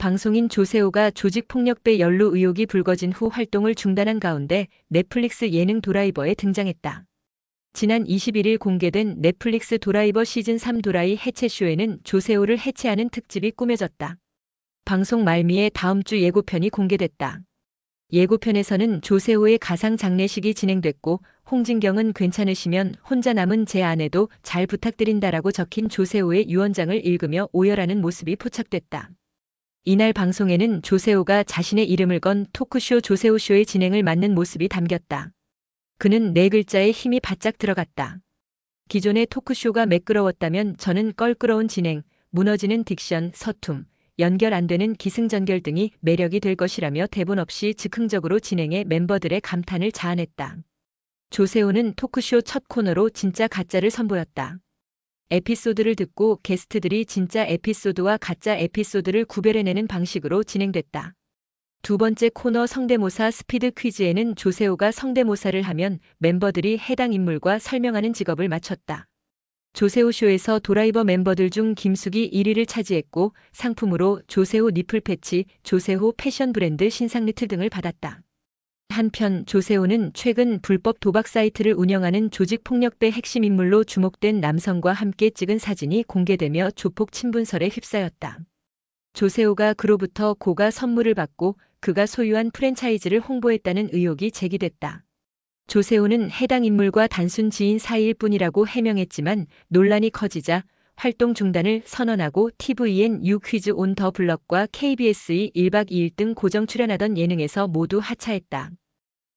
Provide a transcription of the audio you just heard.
방송인 조세호가 조직폭력배 연루 의혹이 불거진 후 활동을 중단한 가운데 넷플릭스 예능 도라이버에 등장했다. 지난 21일 공개된 넷플릭스 도라이버 시즌 3 도라이 해체쇼에는 조세호를 해체하는 특집이 꾸며졌다. 방송 말미에 다음 주 예고편이 공개됐다. 예고편에서는 조세호의 가상 장례식이 진행됐고 홍진경은 괜찮으시면 혼자 남은 제 아내도 잘 부탁드린다라고 적힌 조세호의 유언장을 읽으며 오열하는 모습이 포착됐다. 이날 방송에는 조세호가 자신의 이름을 건 토크쇼 조세호쇼의 진행을 맡는 모습이 담겼다. 그는 네 글자에 힘이 바짝 들어갔다. 기존의 토크쇼가 매끄러웠다면 저는 껄끄러운 진행, 무너지는 딕션, 서툼, 연결 안 되는 기승전결 등이 매력이 될 것이라며 대본 없이 즉흥적으로 진행해 멤버들의 감탄을 자아냈다. 조세호는 토크쇼 첫 코너로 진짜 가짜를 선보였다. 에피소드를 듣고 게스트들이 진짜 에피소드와 가짜 에피소드를 구별해내는 방식으로 진행됐다. 두 번째 코너 성대모사 스피드 퀴즈에는 조세호가 성대모사를 하면 멤버들이 해당 인물과 설명하는 직업을 맞췄다. 조세호 쇼에서 도라이버 멤버들 중 김숙이 1위를 차지했고 상품으로 조세호 니플 패치, 조세호 패션 브랜드 신상 니트 등을 받았다. 한편 조세호는 최근 불법 도박 사이트를 운영하는 조직폭력배 핵심 인물로 주목된 남성과 함께 찍은 사진이 공개되며 조폭 친분설에 휩싸였다. 조세호가 그로부터 고가 선물을 받고 그가 소유한 프랜차이즈를 홍보했다는 의혹이 제기됐다. 조세호는 해당 인물과 단순 지인 사이일 뿐이라고 해명했지만 논란이 커지자 활동 중단을 선언하고 TVN U 퀴즈 온 더 블럭과 KBS의 1박 2일 등 고정 출연하던 예능에서 모두 하차했다.